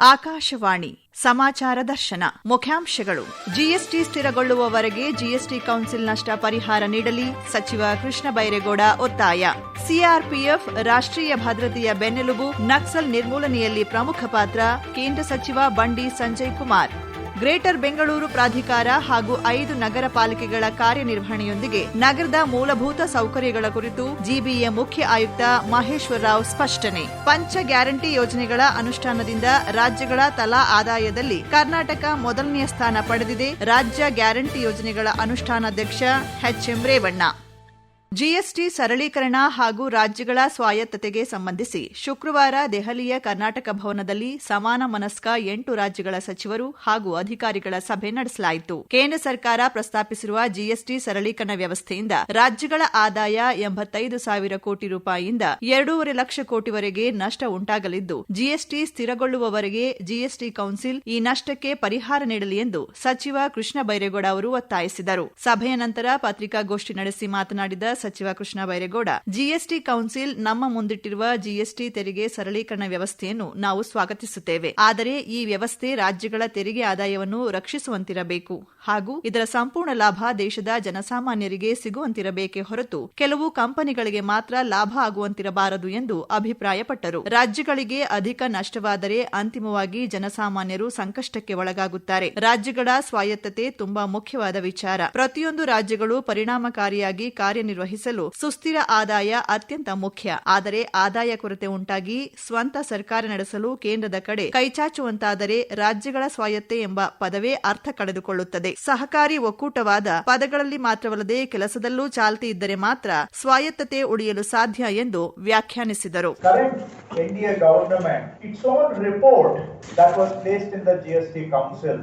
ಆಕಾಶವಾಣಿ, ಸಮಾಚಾರ ದರ್ಶನ, ಮುಖ್ಯಾಂಶಗಳು. ಜಿಎಸ್ಟಿ ಸ್ಥಿರಗೊಳ್ಳುವವರೆಗೆ ಜಿಎಸ್ಟಿ ಕೌನ್ಸಿಲ್ ನಷ್ಟ ಪರಿಹಾರ ನೀಡಲಿ, ಸಚಿವ ಕೃಷ್ಣ ಬೈರೇಗೌಡ ಒತ್ತಾಯ. ಸಿಆರ್ಪಿಎಫ್ ರಾಷ್ಟ್ರೀಯ ಭದ್ರತೆಯ ಬೆನ್ನೆಲುಬು, ನಕ್ಸಲ್ ನಿರ್ಮೂಲನೆಯಲ್ಲಿ ಪ್ರಮುಖ ಪಾತ್ರ, ಕೇಂದ್ರ ಸಚಿವ ಬಂಡಿ ಸಂಜಯ್ ಕುಮಾರ್. ಗ್ರೇಟರ್ ಬೆಂಗಳೂರು ಪ್ರಾಧಿಕಾರ ಹಾಗೂ ಐದು ನಗರ ಪಾಲಿಕೆಗಳ ಕಾರ್ಯನಿರ್ವಹಣೆಯೊಂದಿಗೆ ನಗರದ ಮೂಲಭೂತ ಸೌಕರ್ಯಗಳ ಕುರಿತು ಜಿಬಿಎ ಮುಖ್ಯ ಆಯುಕ್ತ ಮಹೇಶ್ವರ ರಾವ್ ಸ್ಪಷ್ಟನೆ. ಪಂಚ ಗ್ಯಾರಂಟಿ ಯೋಜನೆಗಳ ಅನುಷ್ಠಾನದಿಂದ ರಾಜ್ಯಗಳ ತಲಾ ಆದಾಯದಲ್ಲಿ ಕರ್ನಾಟಕ ಮೊದಲನೆಯ ಸ್ಥಾನ ಪಡೆದಿದೆ. ರಾಜ್ಯ ಗ್ಯಾರಂಟಿ ಯೋಜನೆಗಳ ಅನುಷ್ಠಾನಾಧ್ಯಕ್ಷ ಎಚ್ಎಂ ರೇವಣ್ಣ. ಜಿಎಸ್ಟಿ ಸರಳೀಕರಣ ಹಾಗೂ ರಾಜ್ಯಗಳ ಸ್ವಾಯತ್ತತೆಗೆ ಸಂಬಂಧಿಸಿ ಶುಕ್ರವಾರ ದೆಹಲಿಯ ಕರ್ನಾಟಕ ಭವನದಲ್ಲಿ ಸಮಾನ ಮನಸ್ಕ ಎಂಟು ರಾಜ್ಯಗಳ ಸಚಿವರು ಹಾಗೂ ಅಧಿಕಾರಿಗಳ ಸಭೆ ನಡೆಸಲಾಯಿತು. ಕೇಂದ್ರ ಸರ್ಕಾರ ಪ್ರಸ್ತಾಪಿಸಿರುವ ಜಿಎಸ್ಟಿ ಸರಳೀಕರಣ ವ್ಯವಸ್ಥೆಯಿಂದ ರಾಜ್ಯಗಳ ಆದಾಯ ಎಂಬತ್ತೈದು ಸಾವಿರ ಕೋಟಿ ರೂಪಾಯಿಯಿಂದ ಎರಡೂವರೆ ಲಕ್ಷ ಕೋಟಿವರೆಗೆ ನಷ್ಟ ಉಂಟಾಗಲಿದ್ದು, ಜಿಎಸ್ಟಿ ಸ್ಥಿರಗೊಳ್ಳುವವರೆಗೆ ಜಿಎಸ್ಟಿ ಕೌನ್ಸಿಲ್ ಈ ನಷ್ಟಕ್ಕೆ ಪರಿಹಾರ ನೀಡಲಿ ಎಂದು ಸಚಿವ ಕೃಷ್ಣ ಬೈರೇಗೌಡ ಅವರು ಒತ್ತಾಯಿಸಿದರು. ಸಭೆಯ ನಂತರ ಪತ್ರಿಕಾಗೋಷ್ಠಿ ನಡೆಸಿ ಮಾತನಾಡಿದ ಸಚಿವ ಕೃಷ್ಣ ಬೈರೇಗೌಡ. ಜಿಎಸ್ಟಿ ಕೌನ್ಸಿಲ್ ನಮ್ಮ ಮುಂದಿಟ್ಟಿರುವ ಜಿಎಸ್ಟಿ ತೆರಿಗೆ ಸರಳೀಕರಣ ವ್ಯವಸ್ಥೆಯನ್ನು ನಾವು ಸ್ವಾಗತಿಸುತ್ತೇವೆ. ಆದರೆ ಈ ವ್ಯವಸ್ಥೆ ರಾಜ್ಯಗಳ ತೆರಿಗೆ ಆದಾಯವನ್ನು ರಕ್ಷಿಸುವಂತಿರಬೇಕು. ಹಾಗೂ ಇದರ ಸಂಪೂರ್ಣ ಲಾಭ ದೇಶದ ಜನಸಾಮಾನ್ಯರಿಗೆ ಸಿಗುವಂತಿರಬೇಕೇ ಹೊರತು ಕೆಲವು ಕಂಪನಿಗಳಿಗೆ ಮಾತ್ರ ಲಾಭ ಆಗುವಂತಿರಬಾರದು ಎಂದು ಅಭಿಪ್ರಾಯಪಟ್ಟರು. ರಾಜ್ಯಗಳಿಗೆ ಅಧಿಕ ನಷ್ಟವಾದರೆ ಅಂತಿಮವಾಗಿ ಜನಸಾಮಾನ್ಯರು ಸಂಕಷ್ಟಕ್ಕೆ ಒಳಗಾಗುತ್ತಾರೆ. ರಾಜ್ಯಗಳ ಸ್ವಾಯತ್ತತೆ ತುಂಬಾ ಮುಖ್ಯವಾದ ವಿಚಾರ. ಪ್ರತಿಯೊಂದು ರಾಜ್ಯಗಳು ಪರಿಣಾಮಕಾರಿಯಾಗಿ ಕಾರ್ಯನಿರ್ವಹಿಸಿ ಸುಸ್ಥಿರ ಆದಾಯ ಅತ್ಯಂತ ಮುಖ್ಯ. ಆದರೆ ಆದಾಯ ಕೊರತೆ ಉಂಟಾಗಿ ಸ್ವಂತ ಸರ್ಕಾರ ನಡೆಸಲು ಕೇಂದ್ರದ ಕಡೆ ಕೈಚಾಚುವಂತಾದರೆ ರಾಜ್ಯಗಳ ಸ್ವಾಯತ್ತೆ ಎಂಬ ಪದವೇ ಅರ್ಥ ಕಳೆದುಕೊಳ್ಳುತ್ತದೆ. ಸಹಕಾರಿ ಒಕ್ಕೂಟವಾದ ಪದಗಳಲ್ಲಿ ಮಾತ್ರವಲ್ಲದೆ ಕೆಲಸದಲ್ಲೂ ಚಾಲ್ತಿ ಇದ್ದರೆ ಮಾತ್ರ ಸ್ವಾಯತ್ತತೆ ಉಳಿಯಲು ಸಾಧ್ಯ ಎಂದು ವ್ಯಾಖ್ಯಾನಿಸಿದರು. NDA government, its own report that was placed in the GST Council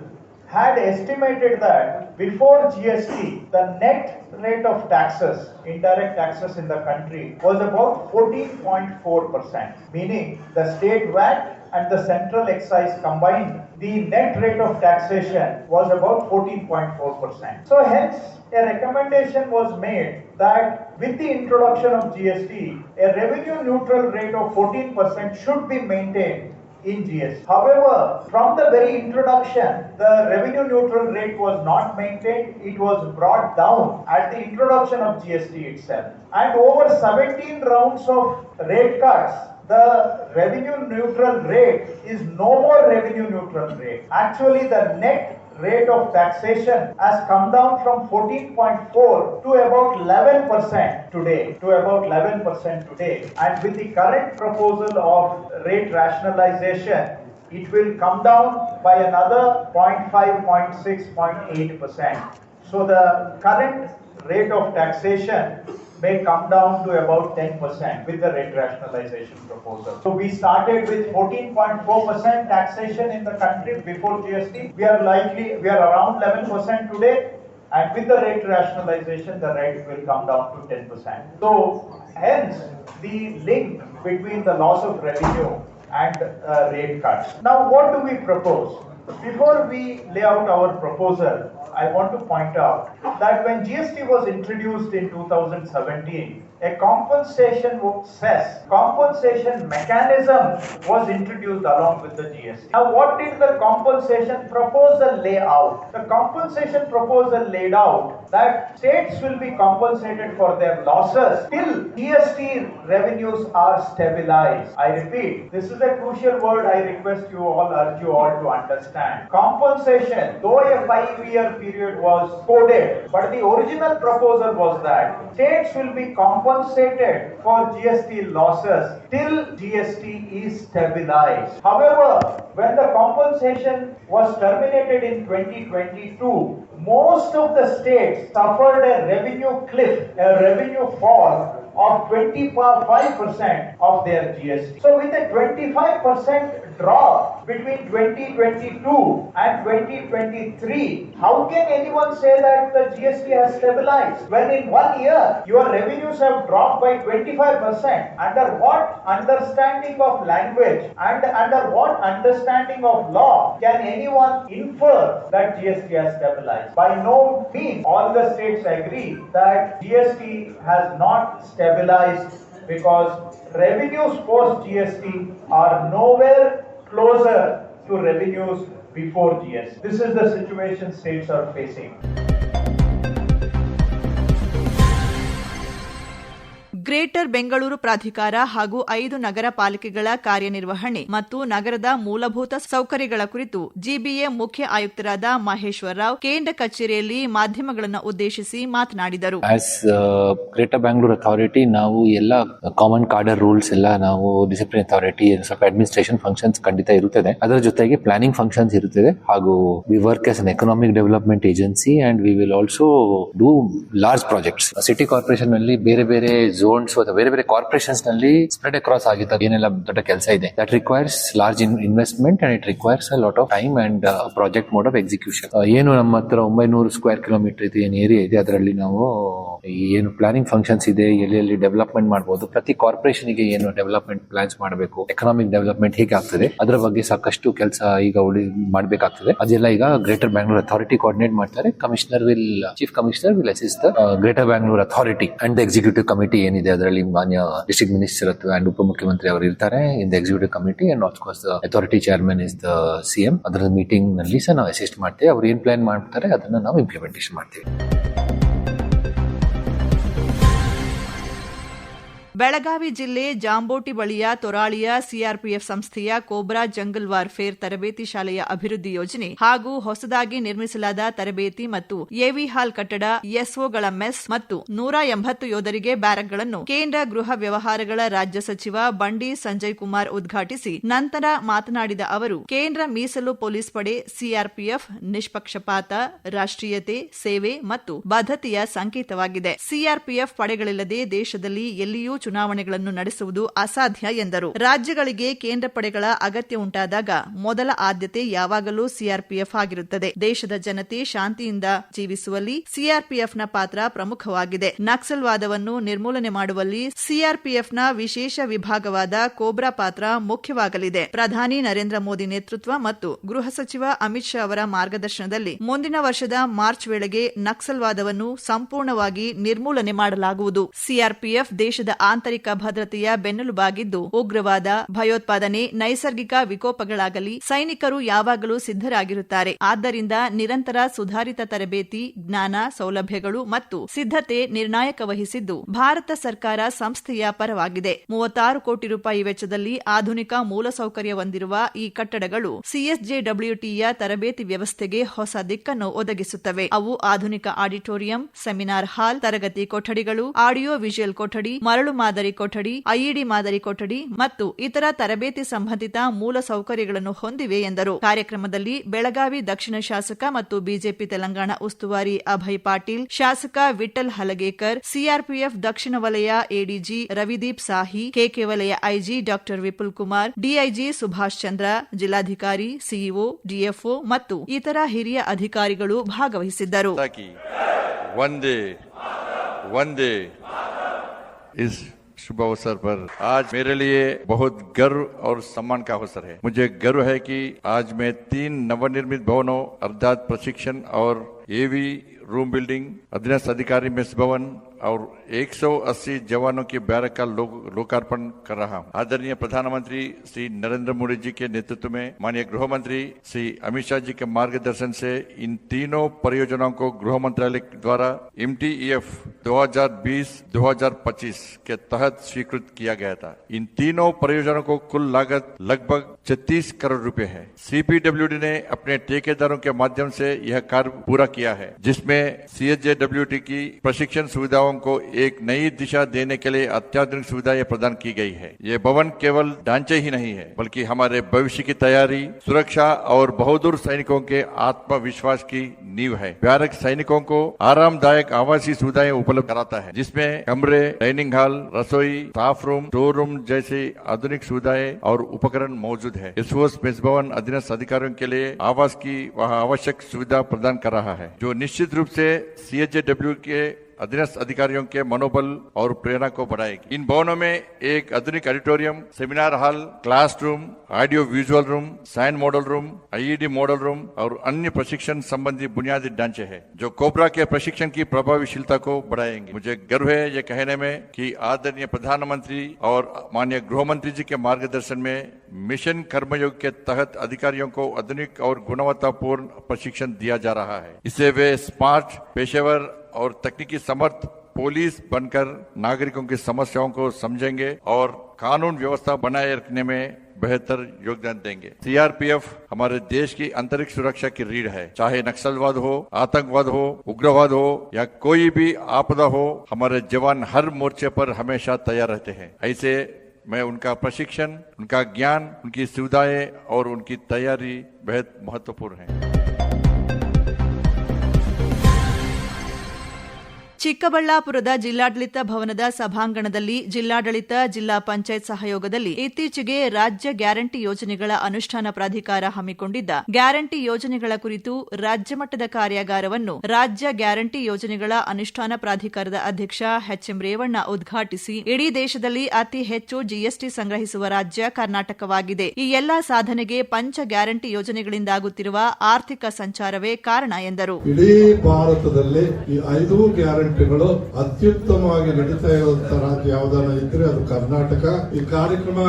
had estimated that before GST, the net rate of taxes, indirect taxes in the country was about 14.4%, meaning the state VAT and the central excise combined, the net rate of taxation was about 14.4%. So hence, a recommendation was made that with the introduction of GST, a revenue neutral rate of 14% should be maintained in GST. However, from the very introduction, the revenue neutral rate was not maintained. It was brought down at the introduction of GST itself. And over 17 rounds of rate cuts, the revenue neutral rate is no more revenue neutral rate. Actually, the net rate of taxation has come down from 14.4 to about 11% today, to about 11% today. And with the current proposal of rate rationalization, it will come down by another 0.5, 0.6, 0.8%. So the current rate of taxation may come down to about 10% with the rate rationalization proposal. So we started with 14.4% taxation in the country before GST. We are likely, we are around 11% today. And with the rate rationalization, the rate will come down to 10%. So hence, the link between the loss of revenue and uh, rate cuts. Now, what do we propose? Before we lay out our proposal, I want to point out that when GST was introduced in 2017, a compensation cess, compensation mechanism was introduced along with the GST. Now, what did the compensation proposal lay out? The compensation proposal laid out that states will be compensated for their losses till GST revenues are stabilized. I repeat, this is a crucial word I request you all, urge you all to understand. Compensation, though a five-year period was coded, but the original proposal was that states will be compensated for GST losses till GST is stabilized. However, when the compensation was terminated in 2022, most of the states suffered a revenue cliff, a revenue fall of 25% of their GST. So with a 25% drop between 2022 and 2023, how can anyone say that the GST has stabilized? When in one year, your revenues have dropped by 25%. Under what understanding of language and under what understanding of law can anyone infer that GST has stabilized? By no means, all the states agree that GST has not stabilized because revenues post GST are nowhere closer to revenues before GST. This is the situation states are facing. Greater Bengaluru ಪ್ರಾಧಿಕಾರ ಹಾಗೂ ಐದು ನಗರ ಪಾಲಿಕೆಗಳ ಕಾರ್ಯನಿರ್ವಹಣೆ ಮತ್ತು ನಗರದ ಮೂಲಭೂತ ಸೌಕರ್ಯಗಳ ಕುರಿತು GBA ಮುಖ್ಯ ಆಯುಕ್ತರಾದ ಮಹೇಶ್ವರ ರಾವ್ ಕೇಂದ್ರ ಕಚೇರಿಯಲ್ಲಿ ಮಾಧ್ಯಮಗಳನ್ನು ಉದ್ದೇಶಿಸಿ ಮಾತನಾಡಿದರು. ಆಸ್ ಗ್ರೇಟರ್ ಬ್ಯಾಂಗ್ಳೂರ್ ಅಥಾರಿಟಿ ನಾವು ಎಲ್ಲ ಕಾಮನ್ ಕಾರ್ಡರ್ ರೂಲ್ಸ್ ಎಲ್ಲ ನಾವು ಡಿಸಿಪ್ಲಿನ್ ಅಥಾರಿಟಿ ಸ್ವಲ್ಪ ಅಡ್ಮಿನಿಸ್ಟ್ರೇಷನ್ ಫಂಕ್ಷನ್ಸ್ ಖಂಡಿತ ಇರುತ್ತದೆ. ಅದರ ಜೊತೆಗೆ ಪ್ಲಾನಿಂಗ್ ಫಂಕ್ಷನ್ಸ್ ಇರುತ್ತದೆ ಹಾಗೂ we work as an economic development agency and we will also do large projects city ಕಾರ್ಪೊರೇಷನ್ನಲ್ಲಿ ಬೇರೆ ಬೇರೆ ಝೋನ್ಸ್ ಅಥವಾ ಬೇರೆ ಬೇರೆ ಕಾರ್ಪೊರೇಷನ್ಸ್ನಲ್ಲಿ ಸ್ಪ್ರೆಡ್ ಅಕ್ರಾಸ್ ಆಗಿದ್ದ ಏನೆಲ್ಲ ದೊಡ್ಡ ಕೆಲಸ ಇದೆ. That requires large investment and it requires lot of time and project mode of execution ಏನು ನಮ್ಮ ಹತ್ರ ಒಂಬೈನೂರು ಸ್ಕ್ವೇರ್ ಕಿಲೋಮೀಟರ್ ಇದೆ, ಏನು ಏರಿಯಾ ಇದೆ, ಅದರಲ್ಲಿ ನಾವು ಏನು ಪ್ಲಾನಿಂಗ್ ಫಂಕ್ಷನ್ಸ್ ಇದೆ, ಎಲ್ಲಿ ಎಲ್ಲಿ ಡೆವಲಪ್ಮೆಂಟ್ ಮಾಡಬಹುದು ಪ್ರತಿ ಕಾರ್ಪೊರೇಷನ್ಗೆ ಏನು ಡೆವಲಪ್ಮೆಂಟ್ ಪ್ಲಾನ್ಸ್ ಮಾಡಬೇಕು ಎಕನಾಮಿಕ್ ಡೆವಲಪ್ಮೆಂಟ್ ಹೇಗೆ ಆಗ್ತದೆ, ಅದರ ಬಗ್ಗೆ ಸಾಕಷ್ಟು ಕೆಲಸ ಈಗ ಉಳಿ ಮಾಡಬೇಕಾಗ್ತದೆ. ಅದೆಲ್ಲ ಈಗ ಗ್ರೇಟರ್ ಬ್ಯಾಂಗ್ಳೂರ್ ಅಥಾರಿಟಿ ಕೋಆರ್ಡಿನೇಟ್ ಮಾಡ್ತಾರೆ. Commissioner will chief commissioner will assist greater Bangalore authority and executive committee ಏನಿದೆ. ಅದರಲ್ಲಿ ಮಾನ್ಯ ಡಿಸ್ಟ್ರಿಕ್ಟ್ ಮಿನಿಸ್ಟರ್ ಅಥವಾ ಅಂಡ್ ಉಪಮುಖ್ಯಮಂತ್ರಿ ಅವರು ಇರ್ತಾರೆ in the executive committee and of of course authority chairman is the CM ಅದರ ಮೀಟಿಂಗ್ನಲ್ಲಿ ಸಹ ನಾವು ಅಸಿಸ್ಟ್ ಮಾಡ್ತೇವೆ. ಅವ್ರು ಏನ್ ಪ್ಲಾನ್ ಮಾಡ್ತಾರೆ, ಅದನ್ನ ನಾವು ಇಂಪ್ಲಿಮೆಂಟೇಷನ್ ಮಾಡ್ತೀವಿ. ಬೆಳಗಾವಿ ಜಿಲ್ಲೆ ಜಾಂಬೋಟಿ ಬಳಿಯ ತೊರಾಳಿಯ ಸಿಆರ್ಪಿಎಫ್ ಸಂಸ್ಥೆಯ ಕೋಬ್ರಾ ಜಂಗಲ್ ವಾರ್ಫೇರ್ ತರಬೇತಿ ಶಾಲೆಯ ಅಭಿವೃದ್ಧಿ ಯೋಜನೆ ಹಾಗೂ ಹೊಸದಾಗಿ ನಿರ್ಮಿಸಲಾದ ತರಬೇತಿ ಮತ್ತು ಎವಿ ಹಾಲ್ ಕಟ್ಟಡ ಎಸ್ಒಗಳ ಮೆಸ್ ಮತ್ತು ನೂರ ಎಂಬತ್ತು ಯೋಧರಿಗೆ ಬ್ಯಾರಕ್ಗಳನ್ನು ಕೇಂದ್ರ ಗೃಹ ವ್ಯವಹಾರಗಳ ರಾಜ್ಯ ಸಚಿವ ಬಂಡಿ ಸಂಜಯ್ ಕುಮಾರ್ ಉದ್ಘಾಟಿಸಿ ನಂತರ ಮಾತನಾಡಿದ ಅವರು, ಕೇಂದ್ರ ಮೀಸಲು ಪೊಲೀಸ್ ಪಡೆ, ಸಿಆರ್ಪಿಎಫ್ ನಿಷ್ಪಕ್ಷಪಾತ, ರಾಷ್ಟ್ರೀಯತೆ, ಸೇವೆ ಮತ್ತು ಬದ್ಧತೆಯ ಸಂಕೇತವಾಗಿದೆ. ಸಿಆರ್ಪಿಎಫ್ ಪಡೆಗಳಿಲ್ಲದೆ ದೇಶದಲ್ಲಿ ಎಲ್ಲಿಯೂ ಚುನಾವಣೆಗಳನ್ನು ನಡೆಸುವುದು ಅಸಾಧ್ಯ ಎಂದರು. ರಾಜ್ಯಗಳಿಗೆ ಕೇಂದ್ರ ಪಡೆಗಳ ಅಗತ್ಯ ಉಂಟಾದಾಗ ಮೊದಲ ಆದ್ಯತೆ ಯಾವಾಗಲೂ ಸಿಆರ್ಪಿಎಫ್ ಆಗಿರುತ್ತದೆ. ದೇಶದ ಜನತೆ ಶಾಂತಿಯಿಂದ ಜೀವಿಸುವಲ್ಲಿ ಸಿಆರ್ಪಿಎಫ್ನ ಪಾತ್ರ ಪ್ರಮುಖವಾಗಿದೆ. ನಕ್ಸಲ್ವಾದವನ್ನು ನಿರ್ಮೂಲನೆ ಮಾಡುವಲ್ಲಿ ಸಿಆರ್ಪಿಎಫ್ನ ವಿಶೇಷ ವಿಭಾಗವಾದ ಕೋಬ್ರಾ ಪಾತ್ರ ಮುಖ್ಯವಾಗಲಿದೆ. ಪ್ರಧಾನಿ ನರೇಂದ್ರ ಮೋದಿ ನೇತೃತ್ವ ಮತ್ತು ಗೃಹ ಸಚಿವ ಅಮಿತ್ ಶಾ ಅವರ ಮಾರ್ಗದರ್ಶನದಲ್ಲಿ ಮುಂದಿನ ವರ್ಷದ ಮಾರ್ಚ್ ವೇಳೆಗೆ ನಕ್ಸಲ್ವಾದವನ್ನು ಸಂಪೂರ್ಣವಾಗಿ ನಿರ್ಮೂಲನೆ ಮಾಡಲಾಗುವುದು. ಸಿಆರ್ಪಿಎಫ್ ದೇಶದ ಆಂತರಿಕ ಭದ್ರತೆಯ ಬೆನ್ನೆಲುಬಾಗಿದ್ದು, ಉಗ್ರವಾದ, ಭಯೋತ್ಪಾದನೆ, ನೈಸರ್ಗಿಕ ವಿಕೋಪಗಳಾಗಲಿ ಸೈನಿಕರು ಯಾವಾಗಲೂ ಸಿದ್ಧರಾಗಿರುತ್ತಾರೆ. ಆದ್ದರಿಂದ ನಿರಂತರ ಸುಧಾರಿತ ತರಬೇತಿ, ಜ್ಞಾನ, ಸೌಲಭ್ಯಗಳು ಮತ್ತು ಸಿದ್ಧತೆ ನಿರ್ಣಾಯಕ ವಹಿಸಿದ್ದು ಭಾರತ ಸರ್ಕಾರ ಸಂಸ್ಥೆಯ ಪರವಾಗಿದೆ. ಮೂವತ್ತಾರು ಕೋಟಿ ರೂಪಾಯಿ ವೆಚ್ಚದಲ್ಲಿ ಆಧುನಿಕ ಮೂಲಸೌಕರ್ಯ ಹೊಂದಿರುವ ಈ ಕಟ್ಟಡಗಳು ಸಿಎಸ್ಜೆಡಬ್ಲ್ಯೂಟಿಯ ತರಬೇತಿ ವ್ಯವಸ್ಥೆಗೆ ಹೊಸ ದಿಕ್ಕನ್ನು ಒದಗಿಸುತ್ತವೆ. ಅವು ಆಧುನಿಕ ಆಡಿಟೋರಿಯಂ, ಸೆಮಿನಾರ್ ಹಾಲ್, ತರಗತಿ ಕೊಠಡಿಗಳು, ಆಡಿಯೋ ವಿಜುವಲ್ ಕೊಠಡಿ, ಮರಳು ಮಾದರಿ ಕೊಠಡಿ ಐಇಡಿ ಮಾದರಿ ಕೊಠಡಿ ಮತ್ತು ಇತರ ತರಬೇತಿ ಸಂಬಂಧಿತ ಮೂಲ ಸೌಕರ್ಯಗಳನ್ನು ಹೊಂದಿವೆ ಎಂದರು. ಕಾರ್ಯಕ್ರಮದಲ್ಲಿ ಬೆಳಗಾವಿ ದಕ್ಷಿಣ ಶಾಸಕ ಮತ್ತು ಬಿಜೆಪಿ ತೆಲಂಗಾಣ ಉಸ್ತುವಾರಿ ಅಭಯ್ ಪಾಟೀಲ್ ಶಾಸಕ ವಿಠಲ್ ಹಲಗೇಕರ್ ಸಿಆರ್ಪಿಎಫ್ ದಕ್ಷಿಣ ವಲಯ ADG Ravideep Sahi K K ವಲಯ IG doctor Vipul Kumar DIG Subhash Chandra ಜಿಲ್ಲಾಧಿಕಾರಿ ಸಿಇಒ ಡಿಎಫ್ಒ ಮತ್ತು ಇತರ ಹಿರಿಯ ಅಧಿಕಾರಿಗಳು ಭಾಗವಹಿಸಿದ್ದರು. ಒಂದೇ ಒಂದೇ ಇಸ್ शुभ अवसर पर। आज मेरे लिए बहुत गर्व और सम्मान का अवसर है। मुझे गर्व है कि आज मैं तीन नवनिर्मित भवनों, अर्थात प्रशिक्षण और एवी रूम बिल्डिंग अधीनस्थ अधिकारी मेस भवन और 180 जवानों की बैरक का लोकार्पण कर रहा हूँ। आदरणीय प्रधानमंत्री श्री नरेंद्र मोदी जी के नेतृत्व में माननीय गृह मंत्री श्री अमित शाह जी के मार्गदर्शन से इन तीनों परियोजनाओं को गृह मंत्रालय द्वारा एम 2020-2025 के तहत स्वीकृत किया गया था। इन तीनों परियोजनाओं को कुल लागत लगभग 36 करोड़ रूपए है। सीपीडब्ल्यूडी ने अपने ठेकेदारों के माध्यम से यह कार्य पूरा किया है, जिसमें सीएचजेडब्ल्यूटी की प्रशिक्षण सुविधाओं को एक नई दिशा देने के लिए अत्याधुनिक सुविधाएँ प्रदान की गई है। ये भवन केवल ढांचे ही नहीं है, बल्कि हमारे भविष्य की तैयारी, सुरक्षा और बहुदूर सैनिकों के आत्मविश्वास की नींव है। बैरक सैनिकों को आरामदायक आवासीय सुविधाएँ उपलब्ध कराता है, जिसमें कमरे, डाइनिंग हॉल, रसोई स्टाफ रूम स्टोर रूम जैसी आधुनिक सुविधाएँ और उपकरण मौजूद है। एसओएस मेस भवन अधीनस्थ अधिकारियों के लिए आवास की वह आवश्यक सुविधा प्रदान कर रहा है, जो निश्चित रूप से सीएचडब्ल्यू के अधीनस्थ अधिकारियों के मनोबल और प्रेरणा को बढ़ाएगी। इन भवनों में एक आधुनिक auditorium, seminar hall class room audio visual room, sign model room, IED model room और अन्य प्रशिक्षण संबंधी बुनियादी ढांचे हैं, जो कोबरा के प्रशिक्षण की प्रभावशीलता को बढ़ाएँगे। मुझे गर्व है ये कहने में कि आदरणीय प्रधानमंत्री और माननीय गृह मंत्री जी के मार्गदर्शन में मिशन कर्मयोग के तहत अधिकारियों को आधुनिक और गुणवत्तापूर्ण प्रशिक्षण दिया जा रहा है। इससे वे स्मार्ट, पेशेवर और तकनीकी समर्थ पुलिस बनकर नागरिकों की समस्याओं को समझेंगे और कानून व्यवस्था बनाए रखने में बेहतर योगदान देंगे। सीआरपीएफ हमारे देश की आंतरिक सुरक्षा की रीढ़ है। चाहे नक्सलवाद हो, आतंकवाद हो, उग्रवाद हो या कोई भी आपदा हो, हमारे जवान हर मोर्चे पर हमेशा तैयार रहते हैं। ऐसे मैं उनका प्रशिक्षण उनका ज्ञान उनकी सुविधाएँ और उनकी तैयारी बेहद महत्वपूर्ण है। ಚಿಕ್ಕಬಳ್ಳಾಪುರದ ಜಿಲ್ಲಾಡಳಿತ ಭವನದ ಸಭಾಂಗಣದಲ್ಲಿ ಜಿಲ್ಲಾಡಳಿತ ಜಿಲ್ಲಾ ಪಂಚಾಯತ್ ಸಹಯೋಗದಲ್ಲಿ ಇತ್ತೀಚೆಗೆ ರಾಜ್ಯ ಗ್ಯಾರಂಟಿ ಯೋಜನೆಗಳ ಅನುಷ್ಠಾನ ಪ್ರಾಧಿಕಾರ ಹಮ್ಮಿಕೊಂಡಿದ್ದ ಗ್ಯಾರಂಟಿ ಯೋಜನೆಗಳ ಕುರಿತು ರಾಜ್ಯ ಮಟ್ಟದ ಕಾರ್ಯಾಗಾರವನ್ನು ರಾಜ್ಯ ಗ್ಯಾರಂಟಿ ಯೋಜನೆಗಳ ಅನುಷ್ಠಾನ ಪ್ರಾಧಿಕಾರದ ಅಧ್ಯಕ್ಷ ಎಚ್ಎಂ ರೇವಣ್ಣ ಉದ್ಘಾಟಿಸಿ, ಇಡೀ ದೇಶದಲ್ಲಿ ಅತಿ ಹೆಚ್ಚು ಜಿಎಸ್ಟಿ ಸಂಗ್ರಹಿಸುವ ರಾಜ್ಯ ಕರ್ನಾಟಕವಾಗಿದೆ. ಈ ಎಲ್ಲಾ ಸಾಧನೆಗೆ ಪಂಚ ಗ್ಯಾರಂಟಿ ಯೋಜನೆಗಳಿಂದಾಗುತ್ತಿರುವ ಆರ್ಥಿಕ ಸಂಚಾರವೇ ಕಾರಣ ಎಂದರು. ಗ್ಯಾರಂಟಿಗಳು ಅತ್ಯುತ್ತಮವಾಗಿ ನಡೀತಾ ಇರುವಂತ ರಾಜ್ಯ ಯಾವ್ದಾನ ಇದ್ರೆ ಅದು ಕರ್ನಾಟಕ. ಈ ಕಾರ್ಯಕ್ರಮ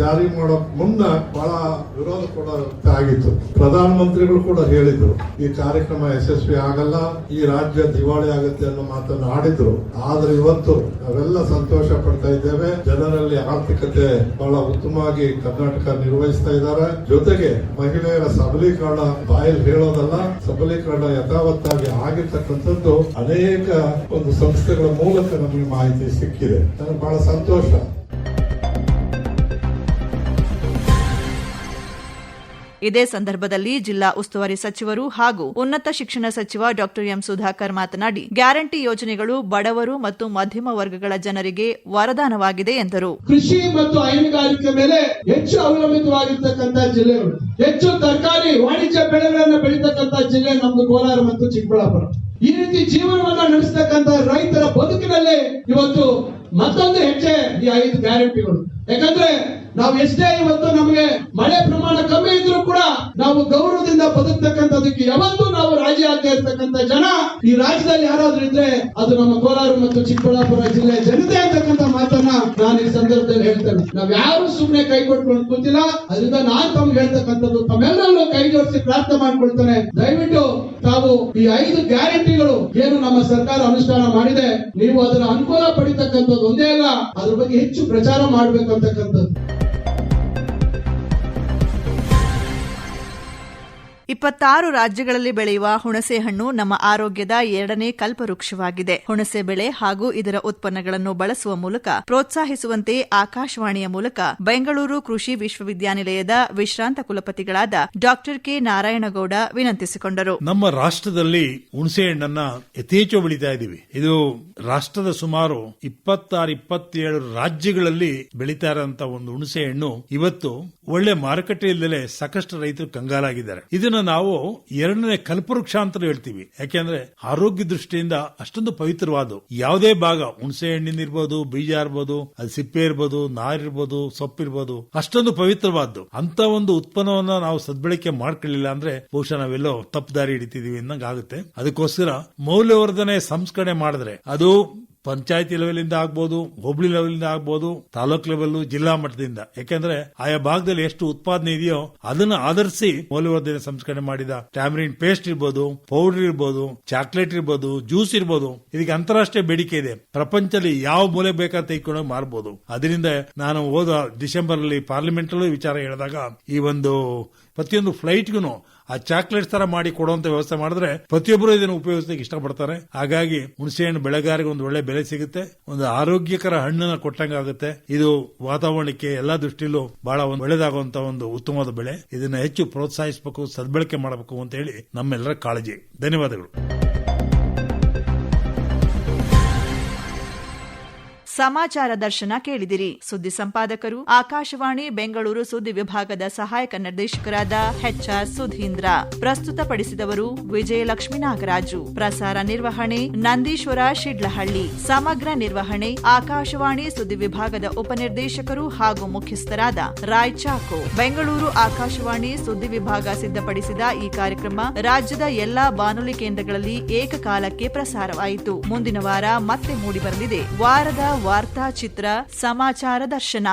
ಜಾರಿ ಮಾಡೋಕ್ ಮುನ್ನ ಬಹಳ ವಿರೋಧ ಕೂಡ ಆಗಿತ್ತು. ಪ್ರಧಾನ ಮಂತ್ರಿಗಳು ಕೂಡ ಹೇಳಿದ್ರು, ಈ ಕಾರ್ಯಕ್ರಮ ಯಶಸ್ವಿ ಆಗಲ್ಲ, ಈ ರಾಜ್ಯ ದಿವಾಳಿ ಆಗುತ್ತೆ ಅನ್ನೋ ಮಾತನ್ನು ಆಡಿದ್ರು. ಆದ್ರೆ ಇವತ್ತು ನಾವೆಲ್ಲ ಸಂತೋಷ ಪಡ್ತಾ ಇದ್ದೇವೆ. ಜನರಲ್ಲಿ ಆರ್ಥಿಕತೆ ಬಹಳ ಉತ್ತಮವಾಗಿ ಕರ್ನಾಟಕ ನಿರ್ವಹಿಸ್ತಾ ಇದ್ದಾರೆ. ಜೊತೆಗೆ ಮಹಿಳೆಯರ ಸಬಲೀಕರಣ ಬಾಯಲ್ಲಿ ಹೇಳೋದಲ್ಲ, ಸಬಲೀಕರಣ ಯಥಾವತ್ತಾಗಿ ಆಗಿರ್ತಕ್ಕಂಥದ್ದು ಅನೇಕ ಒಂದು ಸಂಸ್ಥೆಗಳ ಮೂಲಕ ನಮಗೆ ಮಾಹಿತಿ ಸಿಕ್ಕಿದೆ. ನನಗೆ ಬಹಳ ಸಂತೋಷ. ಇದೇ ಸಂದರ್ಭದಲ್ಲಿ ಜಿಲ್ಲಾ ಉಸ್ತುವಾರಿ ಸಚಿವರು ಹಾಗೂ ಉನ್ನತ ಶಿಕ್ಷಣ ಸಚಿವ ಡಾ ಎಂ ಸುಧಾಕರ್ ಮಾತನಾಡಿ, ಗ್ಯಾರಂಟಿ ಯೋಜನೆಗಳು ಬಡವರು ಮತ್ತು ಮಧ್ಯಮ ವರ್ಗಗಳ ಜನರಿಗೆ ವರದಾನವಾಗಿದೆ ಎಂದರು. ಕೃಷಿ ಮತ್ತು ಹೈನುಗಾರಿಕೆ ಮೇಲೆ ಹೆಚ್ಚು ಅವಲಂಬಿತವಾಗಿರ್ತಕ್ಕಂಥ ಜಿಲ್ಲೆಗಳು, ಹೆಚ್ಚು ತರಕಾರಿ ವಾಣಿಜ್ಯ ಬೆಳೆಗಳನ್ನು ಬೆಳೀತಕ್ಕಂಥ ಜಿಲ್ಲೆ ನಮ್ದು ಕೋಲಾರ ಮತ್ತು ಚಿಕ್ಕಬಳ್ಳಾಪುರ. ಈ ರೀತಿ ಜೀವನವನ್ನ ನಡೆಸತಕ್ಕಂತ ರೈತರ ಬದುಕಿನಲ್ಲಿ ಇವತ್ತು ಮತ್ತೊಂದು ಹೆಜ್ಜೆ ಈ ಐದು ಗ್ಯಾರಂಟಿಗಳು. ಯಾಕಂದ್ರೆ ನಾವು ಎಷ್ಟೇ ಇವತ್ತು ನಮಗೆ ಮಳೆ ಪ್ರಮಾಣ ಕಮ್ಮಿ ಇದ್ರೂ ಕೂಡ ನಾವು ಗೌರವದಿಂದ ಬದುಕ್ತಕ್ಕಂಥದಕ್ಕೆ ಯಾವತ್ತೂ ನಾವು ರಾಜಿ ಆಗದೆ ಇರ್ತಕ್ಕಂಥ ಜನ ಈ ರಾಜ್ಯದಲ್ಲಿ ಯಾರಾದ್ರೂ ಇದ್ರೆ ಅದು ನಮ್ಮ ಕೋಲಾರ ಮತ್ತು ಚಿಕ್ಕಬಳ್ಳಾಪುರ ಜಿಲ್ಲೆಯ ಜನತೆ ಅಂತಕ್ಕಂಥ ಮಾತನ್ನ ನಾನು ಈ ಸಂದರ್ಭದಲ್ಲಿ ಹೇಳ್ತೇನೆ. ನಾವ್ ಯಾರು ಸುಮ್ಮನೆ ಕೈ ಕೊಟ್ಕೊಂಡು ಕೂತಿಲ್ಲ. ಅದರಿಂದ ನಾನ್ ತಮ್ಗೆ ಹೇಳ್ತಕ್ಕಂಥದ್ದು ತಮ್ಮೆಲ್ಲರಲ್ಲೂ ಕೈ ಜೋಡಿಸಿ ಪ್ರಾರ್ಥನೆ ಮಾಡ್ಕೊಳ್ತೇನೆ. ದಯವಿಟ್ಟು ತಾವು ಈ ಐದು ಗ್ಯಾರಂಟಿಗಳು ಏನು ನಮ್ಮ ಸರ್ಕಾರ ಅನುಷ್ಠಾನ ಮಾಡಿದೆ, ನೀವು ಅದರ ಅನುಕೂಲ ಪಡಿತಕ್ಕಂಥದ್ದು ಒಂದೇ ಅಲ್ಲ, ಅದ್ರ ಬಗ್ಗೆ ಹೆಚ್ಚು ಪ್ರಚಾರ ಮಾಡ್ಬೇಕು ಇಪ್ಪತ್ತಾರು ರಾಜ್ಯಗಳಲ್ಲಿ ಬೆಳೆಯುವ ಹುಣಸೆ ಹಣ್ಣು ನಮ್ಮ ಆರೋಗ್ಯದ ಎರಡನೇ ಕಲ್ಪವೃಕ್ಷವಾಗಿದೆ. ಹುಣಸೆ ಬೆಳೆ ಹಾಗೂ ಇದರ ಉತ್ಪನ್ನಗಳನ್ನು ಬಳಸುವ ಮೂಲಕ, ಪ್ರೋತ್ಸಾಹಿಸುವಂತೆ ಆಕಾಶವಾಣಿಯ ಮೂಲಕ ಬೆಂಗಳೂರು ಕೃಷಿ ವಿಶ್ವವಿದ್ಯಾನಿಲಯದ ವಿಶ್ರಾಂತ ಕುಲಪತಿಗಳಾದ ಡಾಕ್ಟರ್ ಕೆ ನಾರಾಯಣಗೌಡ ವಿನಂತಿಸಿಕೊಂಡರು. ನಮ್ಮ ರಾಷ್ಟ್ರದಲ್ಲಿ ಹುಣಸೆ ಹಣ್ಣನ್ನ ಯಥೇಚ್ಛ ಬೆಳೀತಾ ಇದೀವಿ ಇದು ರಾಷ್ಟ್ರದ ಸುಮಾರು ಇಪ್ಪತ್ತಾರು, ಇಪ್ಪತ್ತೇಳು ರಾಜ್ಯಗಳಲ್ಲಿ ಬೆಳೀತಾ ಇರುವಂತಹ ಒಂದು ಹುಣಸೆ ಹಣ್ಣು. ಇವತ್ತು ಒಳ್ಳೆ ಮಾರುಕಟ್ಟೆ ಇಲ್ಲದೆ ಸಾಕಷ್ಟು ರೈತರು ಕಂಗಾಲಾಗಿದ್ದಾರೆ. ಇದನ್ನ ನಾವು ಎರಡನೇ ಕಲ್ಪವೃಕ್ಷ ಅಂತ ಹೇಳ್ತೀವಿ. ಯಾಕೆಂದ್ರೆ ಆರೋಗ್ಯ ದೃಷ್ಟಿಯಿಂದ ಅಷ್ಟೊಂದು ಪವಿತ್ರವಾದ ಯಾವುದೇ ಭಾಗ, ಹುಣಸೆ ಹಣ್ಣಿನ ಇರ್ಬೋದು, ಬೀಜ ಇರ್ಬೋದು ಅದು ಸಿಪ್ಪೆ ಇರ್ಬೋದು ನಾರಿರ್ಬೋದು ಸೊಪ್ಪು ಇರ್ಬೋದು, ಅಷ್ಟೊಂದು ಪವಿತ್ರವಾದ್ದು. ಅಂತ ಒಂದು ಉತ್ಪನ್ನವನ್ನ ನಾವು ಸದ್ಬಳಕೆ ಮಾಡ್ಕೊಳ್ಳಿಲ್ಲ ಅಂದ್ರೆ ಬಹುಶಃ ನಾವೆಲ್ಲೋ ತಪ್ಪು ದಾರಿ ಹಿಡಿತಿದೀವಿ ಅನ್ನಂಗಾಗುತ್ತೆ. ಅದಕ್ಕೋಸ್ಕರ ಮೌಲ್ಯವರ್ಧನೆ, ಸಂಸ್ಕರಣೆ ಮಾಡಿದ್ರೆ ಅದು ಪಂಚಾಯತಿ ಲೆವೆಲಿಂದ ಆಗ್ಬೋದು, ಹೋಬಳಿ ಲೆವೆಲ್ ಇಂದ ಆಗ್ಬೋದು, ತಾಲೂಕ್ ಲೆವೆಲ್ ಜಿಲ್ಲಾ ಮಟ್ಟದಿಂದ. ಯಾಕೆಂದ್ರೆ ಆಯಾ ಭಾಗದಲ್ಲಿ ಎಷ್ಟು ಉತ್ಪಾದನೆ ಇದೆಯೋ ಅದನ್ನ ಆಧರಿಸಿ ಮೌಲ್ಯವರ್ಧನೆ ಸಂಸ್ಕರಣೆ ಮಾಡಿದ ಟ್ಯಾಮರಿನ್ ಪೇಸ್ಟ್ ಇರ್ಬೋದು, ಪೌಡರ್ ಇರ್ಬೋದು, ಚಾಕ್ಲೇಟ್ ಇರ್ಬೋದು, ಜ್ಯೂಸ್ ಇರ್ಬೋದು. ಇದಕ್ಕೆ ಅಂತಾರಾಷ್ಟ್ರೀಯ ಬೇಡಿಕೆ ಇದೆ. ಪ್ರಪಂಚದಲ್ಲಿ ಯಾವ ಮೂಲೆ ಬೇಕಾದ ತೆಗೆದುಕೊಂಡು ಮಾರಬಹುದು ಅದರಿಂದ ನಾನು ಹೋದ ಡಿಸೆಂಬರ್ ಅಲ್ಲಿ ಪಾರ್ಲಿಮೆಂಟ್ ಅಲ್ಲೂ ವಿಚಾರ ಹೇಳಿದಾಗ ಈ ಒಂದು ಪ್ರತಿಯೊಂದು ಫ್ಲೈಟ್ಗೂ ಆ ಚಾಕ್ಲೇಟ್ಸ್ ತರ ಮಾಡಿ ಕೊಡುವಂತ ವ್ಯವಸ್ಥೆ ಮಾಡಿದ್ರೆ ಪ್ರತಿಯೊಬ್ಬರು ಇದನ್ನು ಉಪಯೋಗಿಸಲಿಕ್ಕೆ ಇಷ್ಟಪಡ್ತಾರೆ. ಹಾಗಾಗಿ ಹುಣಸೆ ಹಣ್ಣು ಬೆಳೆಗಾರಿಗೆ ಒಂದು ಒಳ್ಳೆ ಬೆಲೆ ಸಿಗುತ್ತೆ. ಒಂದು ಆರೋಗ್ಯಕರ ಹಣ್ಣನ್ನ ಕೊಟ್ಟಂಗಾಗುತ್ತೆ. ಇದು ವಾತಾವರಣಕ್ಕೆ ಎಲ್ಲಾ ದೃಷ್ಟಿಯಲ್ಲೂ ಬಹಳ ಒಂದು ಒಳ್ಳೆದಾಗುವಂತ ಒಂದು ಉತ್ತಮವಾದ ಬೆಳೆ. ಇದನ್ನ ಹೆಚ್ಚು ಪ್ರೋತ್ಸಾಹಿಸಬೇಕು, ಸದ್ಬಳಕೆ ಮಾಡಬೇಕು ಅಂತ ಹೇಳಿ ನಮ್ಮೆಲ್ಲರ ಕಾಳಜಿ. ಧನ್ಯವಾದಗಳು. ಸಮಾಚಾರ ದರ್ಶನ ಕೇಳಿದಿರಿ. ಸುದ್ದಿ ಸಂಪಾದಕರು, ಆಕಾಶವಾಣಿ, ಬೆಂಗಳೂರು ಸುದ್ದಿ ವಿಭಾಗದ ಸಹಾಯಕ ನಿರ್ದೇಶಕರಾದ ಎಚ್ಆರ್ ಸುಧೀಂದ್ರ. ಪ್ರಸ್ತುತಪಡಿಸಿದವರು ವಿಜಯಲಕ್ಷ್ಮಿ ನಾಗರಾಜು. ಪ್ರಸಾರ ನಿರ್ವಹಣೆ, ನಂದೀಶ್ವರ ಶಿಡ್ಲಹಳ್ಳಿ. ಸಮಗ್ರ ನಿರ್ವಹಣೆ, ಆಕಾಶವಾಣಿ ಸುದ್ದಿ ವಿಭಾಗದ ಉಪನಿರ್ದೇಶಕರು ಹಾಗೂ ಮುಖ್ಯಸ್ಥರಾದ ರಾಯ್ ಚಾಕೋ. ಬೆಂಗಳೂರು ಆಕಾಶವಾಣಿ ಸುದ್ದಿ ವಿಭಾಗ ಸಿದ್ಧಪಡಿಸಿದ ಈ ಕಾರ್ಯಕ್ರಮ ರಾಜ್ಯದ ಎಲ್ಲಾ ಬಾನುಲಿ ಕೇಂದ್ರಗಳಲ್ಲಿ ಏಕಕಾಲಕ್ಕೆ ಪ್ರಸಾರವಾಯಿತು. ಮುಂದಿನ ವಾರ ಮತ್ತೆ ಮೂಡಿಬರಲಿದೆ. ವಾರದ ವಾರ್ತಾ ಚಿತ್ರ ಸಮಾಚಾರ ದರ್ಶನ.